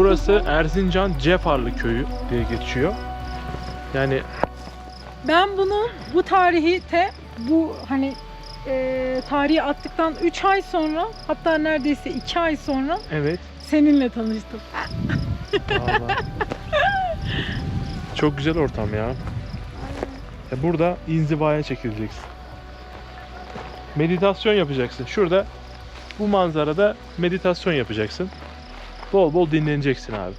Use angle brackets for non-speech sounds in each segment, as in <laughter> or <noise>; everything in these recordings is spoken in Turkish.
burası Erzincan Cefarlı köyü diye geçiyor. Yani Ben bunu bu tarihi te bu hani e, tarihi attıktan 3 ay sonra hatta neredeyse 2 ay sonra evet. seninle tanıştım. Vallahi. Çok güzel ortam ya. E, Burada inzivaya çekileceksin. Meditasyon yapacaksın. Şurada bu manzarada meditasyon yapacaksın. Bol bol dinleneceksin abi.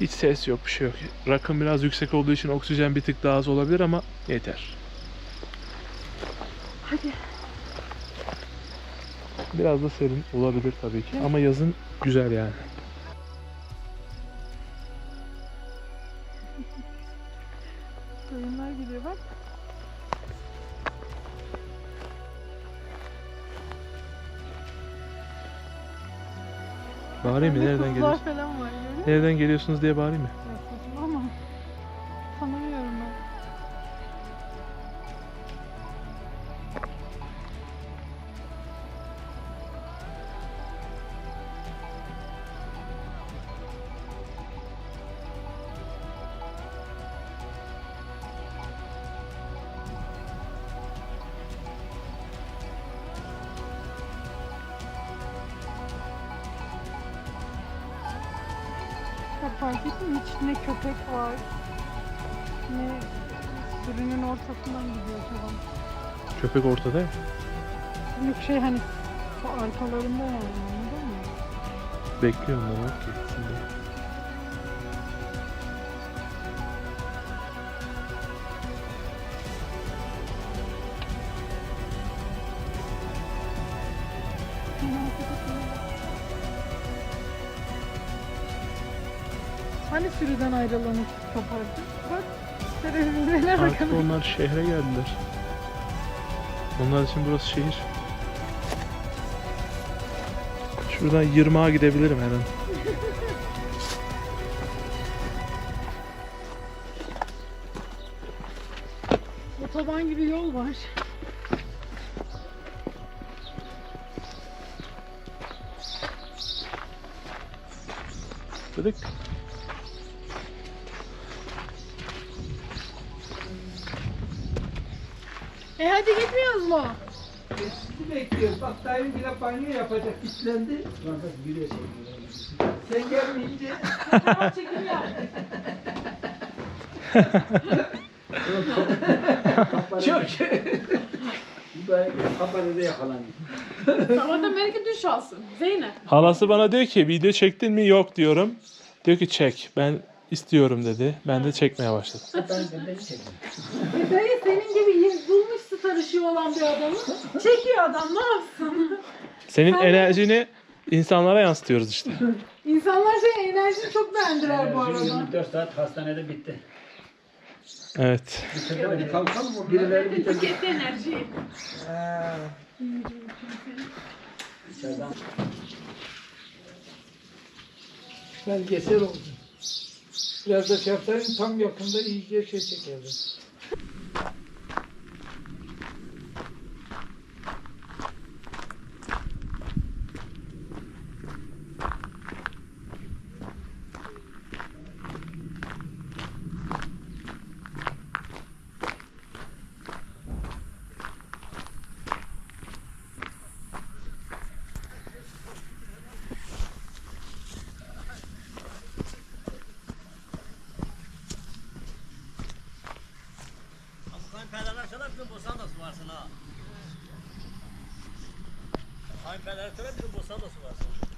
Hiç ses yok, bir şey yok. Rakım biraz yüksek olduğu için oksijen bir tık daha az olabilir ama yeter. Hadi. Biraz da serin olabilir tabii ki ama yazın güzel yani. Oyunlar gidiyor bak. Bağırayım mı? Nereden kızlar geliyorsun? falan var? Nereden geliyorsunuz diye bağırayım mı? Fark? Hiç ne köpek var, ne sürünün ortasından gidiyor falan. Köpek ortada ya. Yok şey hani bu arkalarında yani anladın mı? Bekliyor onlar bak ki. Şimdi. Hani sürüden ayrılanı kopardı? Bak televizyona Artık bakalım. onlar şehre geldiler. Onlar için burası şehir. Şuradan 20'a gidebilirim her an. <laughs> Otoban gibi yol var. Dedik. E hadi gitmiyoruz mu? Sizi bekliyoruz. Bak dayım bile banyo yapacak. Kitlendi. Sen gelmeyince Fotoğraf çekim yap. çok. Kapanıda yakalanıyor. Sabahtan belki duş alsın. Zeynep. Halası bana diyor ki video çektin mi? Yok diyorum. Diyor ki çek. Ben istiyorum dedi. Ben de çekmeye başladım. Ben de ben çekeyim. E dayı senin gibi y- starışı olan bir adamı. Çekiyor adam ne yapsın? Senin enerjini insanlara yansıtıyoruz işte. İnsanlar şey enerjini çok beğendiler bu arada. 24 saat hastanede bitti. Evet. Hadi kalkalım mı? Birileri bitirdi. Tüketti enerjiyi. İçeriden Belgesel oldu. Biraz da şey yapsaydın tam yakında iyice şey çekerdi. Kayınpederler kadar bizim Bosan'da su varsın ha.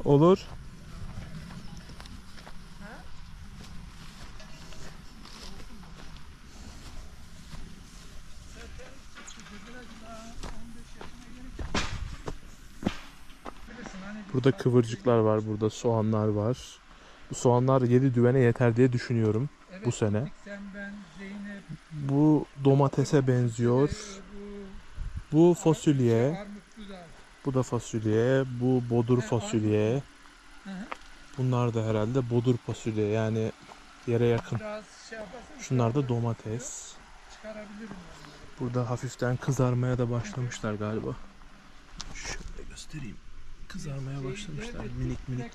Olur. Burada kıvırcıklar var, burada soğanlar var. Bu soğanlar 7 düvene yeter diye düşünüyorum bu sene. Ben Bu domatese benziyor. Bu fasulye. Bu da fasulye. Bu bodur fasulye. Bunlar da herhalde bodur fasulye yani yere yakın. Şey Şunlar da domates. Burada hafiften kızarmaya da başlamışlar galiba. Şöyle göstereyim. Kızarmaya başlamışlar minik minik.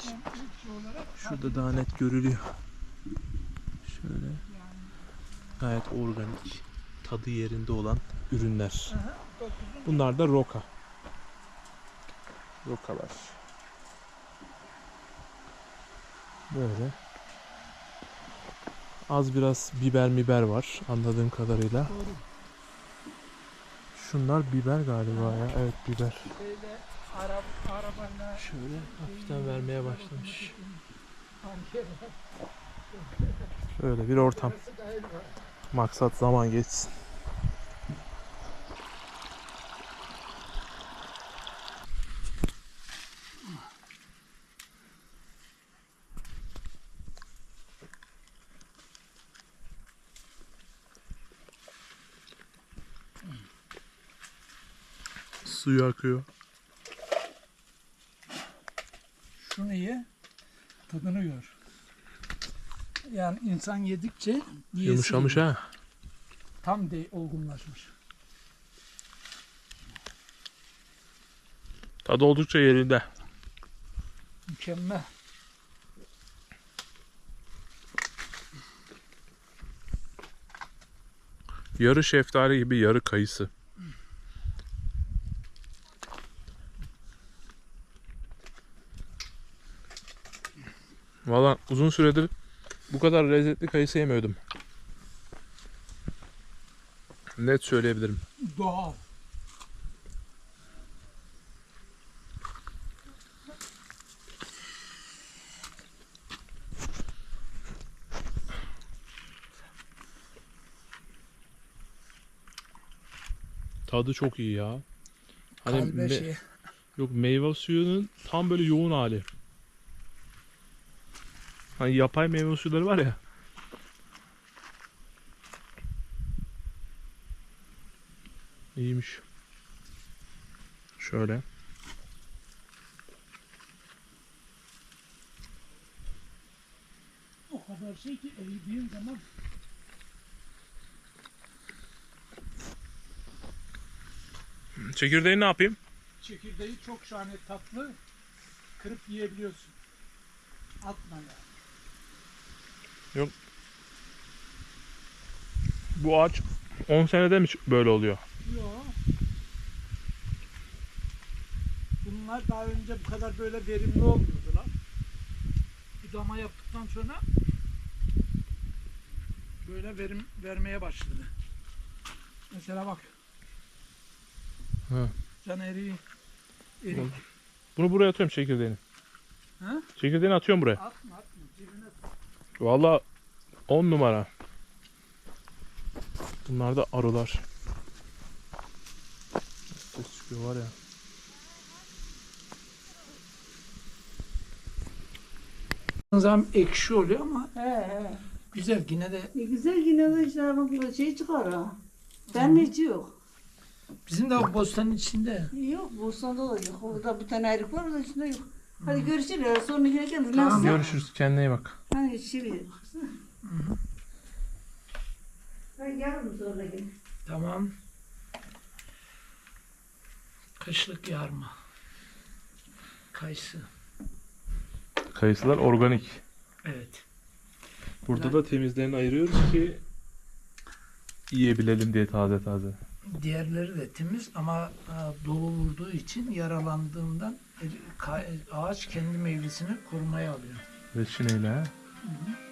Şurada daha net görülüyor. Şöyle gayet organik, tadı yerinde olan ürünler. Bunlar da roka. Rokalar. Böyle. Az biraz biber miber var anladığım kadarıyla. Şunlar biber galiba ya. Evet biber. Şöyle hafiften vermeye başlamış. Şöyle bir ortam. Maksat zaman geçsin. Suyu akıyor. Şunu ye, tadını gör. Yani insan yedikçe Yumuşamış ha. Tam de olgunlaşmış. Tadı oldukça yerinde. Mükemmel. Yarı şeftali gibi yarı kayısı. Valla uzun süredir bu kadar lezzetli kayısı yemiyordum. Net söyleyebilirim. Doğal. Tadı çok iyi ya. Hani me- şey. yok meyve suyunun tam böyle yoğun hali. Hani yapay meyve suları var ya. İyiymiş. Şöyle. O kadar şey ki eğdiğin zaman Çekirdeği ne yapayım? çekirdeği çok şahane tatlı. Kırıp yiyebiliyorsun. Atma yani. Bu ağaç 10 senede mi böyle oluyor? Yok. Bunlar daha önce bu kadar böyle verimli olmuyordular. Budama yaptıktan sonra böyle verim vermeye başladı. Mesela bak. Ha. Can eriği. Erik. Bunu buraya atıyorum çekirdeğini. Ha? Çekirdeğini atıyorum buraya. Atma atma. Cebine Valla 10 numara. Bunlar da arılar. Ses çıkıyor var ya. Zam ekşi oluyor ama He he. güzel yine de Ne güzel yine de işte bak şey çıkar ha. Ben hiç yok. bizim de o bostanın içinde. Yok bostanda da yok. Orada bir tane ayrık var orada içinde yok. Hadi görüşürüz. Sonra yine geliriz. Tamam, Nasıl? Görüşürüz. Kendine iyi bak. Hani şimdi. Ben gelirim sonra yine. Tamam. Kışlık yarma. Kayısı. Kayısılar organik. Evet. Burada da temizlerini ayırıyoruz ki yiyebilelim diye taze taze. Diğerleri de temiz ama e, dolu vurduğu için yaralandığından e, ka- ağaç kendi meyvesini korumaya alıyor. Reçineyle ha. Hı hı.